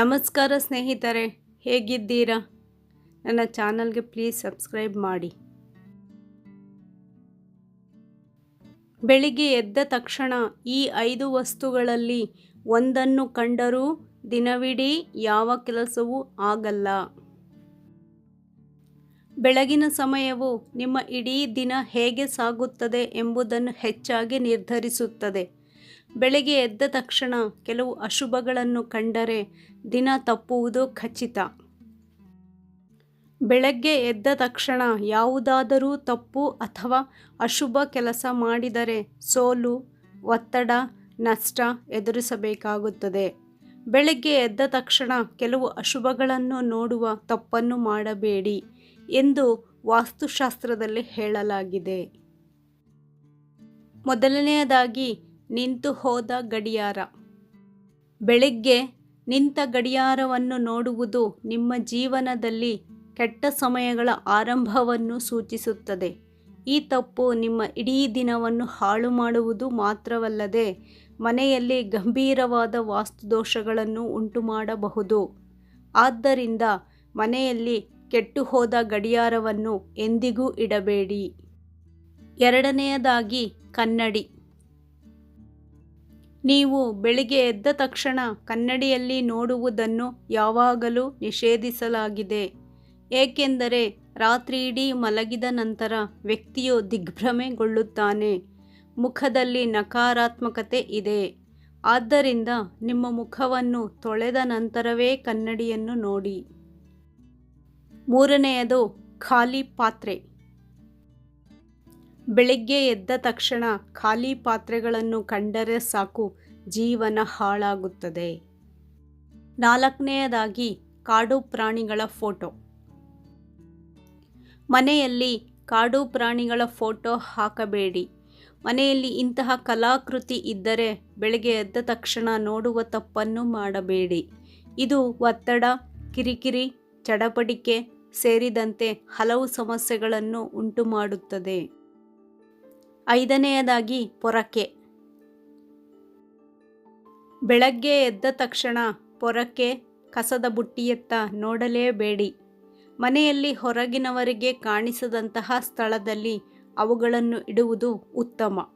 ನಮಸ್ಕಾರ ಸ್ನೇಹಿತರೆ, ಹೇಗಿದ್ದೀರಾ? ನನ್ನ ಚಾನಲ್ಗೆ ಪ್ಲೀಸ್ ಸಬ್ಸ್ಕ್ರೈಬ್ ಮಾಡಿ. ಬೆಳಿಗ್ಗೆ ಎದ್ದ ತಕ್ಷಣ ಈ ಐದು ವಸ್ತುಗಳಲ್ಲಿ ಒಂದನ್ನು ಕಂಡರೂ ದಿನವಿಡೀ ಯಾವ ಕೆಲಸವೂ ಆಗಲ್ಲ. ಬೆಳಗಿನ ಸಮಯವು ನಿಮ್ಮ ಇಡೀ ದಿನ ಹೇಗೆ ಸಾಗುತ್ತದೆ ಎಂಬುದನ್ನು ಹೆಚ್ಚಾಗಿ ನಿರ್ಧರಿಸುತ್ತದೆ. ಬೆಳಗ್ಗೆ ಎದ್ದ ತಕ್ಷಣ ಕೆಲವು ಅಶುಭಗಳನ್ನು ಕಂಡರೆ ದಿನ ತಪ್ಪುವುದು ಖಚಿತ. ಬೆಳಗ್ಗೆ ಎದ್ದ ತಕ್ಷಣ ಯಾವುದಾದರೂ ತಪ್ಪು ಅಥವಾ ಅಶುಭ ಕೆಲಸ ಮಾಡಿದರೆ ಸೋಲು, ಒತ್ತಡ, ನಷ್ಟ ಎದುರಿಸಬೇಕಾಗುತ್ತದೆ. ಬೆಳಗ್ಗೆ ಎದ್ದ ತಕ್ಷಣ ಕೆಲವು ಅಶುಭಗಳನ್ನು ನೋಡುವ ತಪ್ಪನ್ನು ಮಾಡಬೇಡಿ ಎಂದು ವಾಸ್ತುಶಾಸ್ತ್ರದಲ್ಲಿ ಹೇಳಲಾಗಿದೆ. ಮೊದಲನೆಯದಾಗಿ ನಿಂತು ಹೋದ ಗಡಿಯಾರ. ಬೆಳಿಗ್ಗೆ ನಿಂತ ಗಡಿಯಾರವನ್ನು ನೋಡುವುದು ನಿಮ್ಮ ಜೀವನದಲ್ಲಿ ಕೆಟ್ಟ ಸಮಯಗಳ ಆರಂಭವನ್ನು ಸೂಚಿಸುತ್ತದೆ. ಈ ತಪ್ಪು ನಿಮ್ಮ ಇಡೀ ದಿನವನ್ನು ಹಾಳು ಮಾಡುವುದು ಮಾತ್ರವಲ್ಲದೆ ಮನೆಯಲ್ಲಿ ಗಂಭೀರವಾದ ವಾಸ್ತುದೋಷಗಳನ್ನು ಉಂಟುಮಾಡಬಹುದು. ಆದ್ದರಿಂದ ಮನೆಯಲ್ಲಿ ಕೆಟ್ಟು ಹೋದ ಗಡಿಯಾರವನ್ನು ಎಂದಿಗೂ ಇಡಬೇಡಿ. ಎರಡನೆಯದಾಗಿ ಕನ್ನಡಿ. ನೀವು ಬೆಳಿಗ್ಗೆ ಎದ್ದ ತಕ್ಷಣ ಕನ್ನಡಿಯಲ್ಲಿ ನೋಡುವುದನ್ನು ಯಾವಾಗಲೂ ನಿಷೇಧಿಸಲಾಗಿದೆ. ಏಕೆಂದರೆ ರಾತ್ರಿಯಿಡೀ ಮಲಗಿದ ನಂತರ ವ್ಯಕ್ತಿಯು ದಿಗ್ಭ್ರಮೆಗೊಳ್ಳುತ್ತಾನೆ. ಮುಖದಲ್ಲಿ ನಕಾರಾತ್ಮಕತೆ ಇದೆ. ಆದ್ದರಿಂದ ನಿಮ್ಮ ಮುಖವನ್ನು ತೊಳೆದ ನಂತರವೇ ಕನ್ನಡಿಯನ್ನು ನೋಡಿ. ಮೂರನೆಯದು ಖಾಲಿ ಪಾತ್ರೆ. ಬೆಳಿಗ್ಗೆ ಎದ್ದ ತಕ್ಷಣ ಖಾಲಿ ಪಾತ್ರೆಗಳನ್ನು ಕಂಡರೆ ಸಾಕು, ಜೀವನ ಹಾಳಾಗುತ್ತದೆ. ನಾಲ್ಕನೆಯದಾಗಿ ಕಾಡು ಪ್ರಾಣಿಗಳ ಫೋಟೋ. ಮನೆಯಲ್ಲಿ ಕಾಡು ಪ್ರಾಣಿಗಳ ಫೋಟೋ ಹಾಕಬೇಡಿ. ಮನೆಯಲ್ಲಿ ಇಂತಹ ಕಲಾಕೃತಿ ಇದ್ದರೆ ಬೆಳಗ್ಗೆ ಎದ್ದ ತಕ್ಷಣ ನೋಡುವ ತಪ್ಪನ್ನು ಮಾಡಬೇಡಿ. ಇದು ಒತ್ತಡ, ಕಿರಿಕಿರಿ, ಚಡಪಡಿಕೆ ಸೇರಿದಂತೆ ಹಲವು ಸಮಸ್ಯೆಗಳನ್ನು ಉಂಟುಮಾಡುತ್ತದೆ. ಐದನೆಯದಾಗಿ ಪೊರಕೆ. ಬೆಳಗ್ಗೆ ಎದ್ದ ತಕ್ಷಣ ಪೊರಕೆ ಕಸದ ಬುಟ್ಟಿಯತ್ತ ನೋಡಲೇಬೇಡಿ. ಮನೆಯಲ್ಲಿ ಹೊರಗಿನವರಿಗೆ ಕಾಣಿಸದಂತಹ ಸ್ಥಳದಲ್ಲಿ ಅವುಗಳನ್ನು ಇಡುವುದು ಉತ್ತಮ.